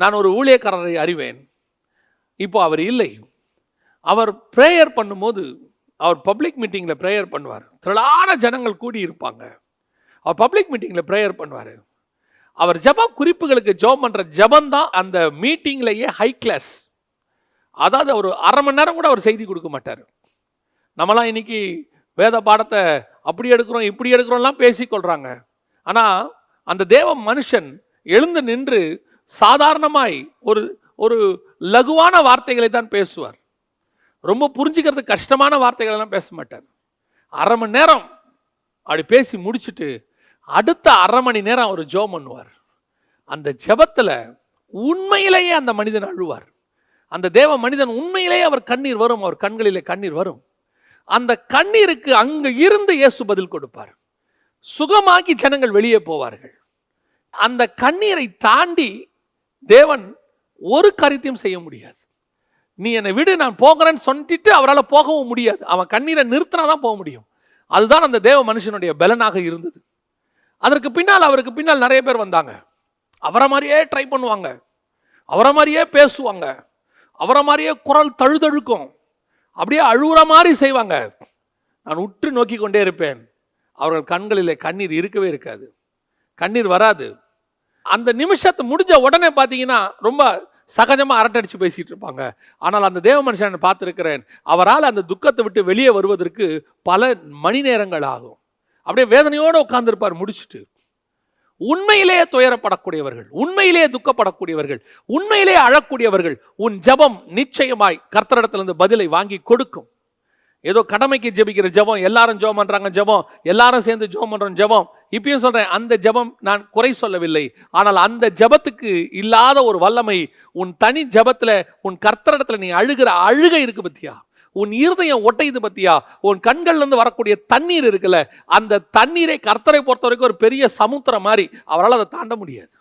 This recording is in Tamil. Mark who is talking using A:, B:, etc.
A: நான் ஒரு ஊழியக்காரரை அறிவேன். இப்போ அவர் இல்லை. அவர் ப்ரேயர் பண்ணும்போது அவர் பப்ளிக் மீட்டிங்கில் ப்ரேயர் பண்ணுவார். திரளான ஜனங்கள் கூடி இருப்பாங்க அவர் பப்ளிக் மீட்டிங்கில் ப்ரேயர் பண்ணுவார். அவர் ஜெபம் குறிப்புகளுக்கு ஜெபம் பண்ணுற ஜபம் தான் அந்த மீட்டிங்லேயே ஹை கிளாஸ் அதாவது ஒரு அரை மணி நேரம் கூட அவர் செய்தி கொடுக்க மாட்டார். நம்மளாம் இன்னைக்கு வேத பாடத்தை அப்படி எடுக்கிறோம் இப்படி எடுக்கிறோம்லாம் பேசிக்கொள்கிறாங்க ஆனால் அந்த தேவ மனுஷன் எழுந்து நின்று சாதாரணமாய் ஒரு ஒரு லகுவான வார்த்தைகளை தான் பேசுவார். ரொம்ப புரிஞ்சுக்கிறது கஷ்டமான வார்த்தைகளெல்லாம் பேச மாட்டார். அரை மணி நேரம் அப்படி பேசி முடிச்சுட்டு அடுத்த அரை மணி நேரம் அவர் ஜெபம் பண்ணுவார். அந்த ஜெபத்தில் உண்மையிலேயே அந்த மனிதன் அழுவார். அந்த தேவ மனிதன் உண்மையிலேயே அவர் கண்ணீர் வரும் அவர் கண்களிலே கண்ணீர் வரும். அந்த கண்ணீருக்கு அங்கே இருந்து இயேசு பதில் கொடுப்பார். சுகமாக்கி ஜனங்கள் வெளியே போவார்கள். அந்த கண்ணீரை தாண்டி தேவன் ஒரு காரியத்தையும் செய்ய முடியாது. நீ என்னை விடு நான் போகிறேன்னு சொல்லிட்டு அவரால் போகவும் முடியாது. அவன் கண்ணீரை நிறுத்தினா தான் போக முடியும். அதுதான் அந்த தேவ மனுஷனுடைய பலனாக இருந்தது. அதற்கு பின்னால் அவருக்கு பின்னால் நிறைய பேர் வந்தாங்க. அவரை மாதிரியே ட்ரை பண்ணுவாங்க. அவரை மாதிரியே பேசுவாங்க. அவரை மாதிரியே குரல் தழுதழுக்கும். அப்படியே அழுகுற மாதிரி செய்வாங்க. நான் உற்று நோக்கி கொண்டே இருப்பேன். அவர்கள் கண்களிலே கண்ணீர் இருக்கவே இருக்காது. கண்ணீர் வராது. அந்த நிமிஷத்தை முடிஞ்ச உடனே பார்த்தீங்கன்னா ரொம்ப சகஜமாக அரட்டடிச்சு பேசிகிட்டு இருப்பாங்க. ஆனால் அந்த தேவ மனுஷனை பார்த்துருக்கிறேன். அவரால் அந்த துக்கத்தை விட்டு வெளியே வருவதற்கு பல மணி நேரங்கள் ஆகும். அப்படியே வேதனையோடு உட்காந்துருப்பார் முடிச்சுட்டு. உண்மையிலேயே துயரப்படக்கூடியவர்கள் உண்மையிலேயே துக்கப்படக்கூடியவர்கள் உண்மையிலேயே அழக்கூடியவர்கள் உன் ஜெபம் நிச்சயமாய் கர்த்தரிடத்திலிருந்து பதிலை வாங்கி கொடுக்கும். ஏதோ கடமைக்கு ஜெபிக்கிற ஜெபம் எல்லாரும் ஜெபம் பண்ணுறாங்க ஜெபம். எல்லாரும் சேர்ந்து ஜெபம் பண்ணுறோம் ஜெபம். இப்பயும் சொல்றேன் அந்த ஜெபம் நான் குறை சொல்லவில்லை. ஆனால் அந்த ஜெபத்துக்கு இல்லாத ஒரு வல்லமை உன் தனி ஜபத்தில் உன் கர்த்தரிடத்தில் நீ அழுகிற அழுகை இருக்கு பத்தியா? உன் இருதயம் ஒட்டையுது பத்தியா? உன் கண்கள்லேருந்து வரக்கூடிய தண்ணீர் இருக்குல்ல அந்த தண்ணீரை கர்த்தரை பொறுத்த வரைக்கும் ஒரு பெரிய சமுத்திரம் மாதிரி அவரால் அதை தாண்ட முடியாது.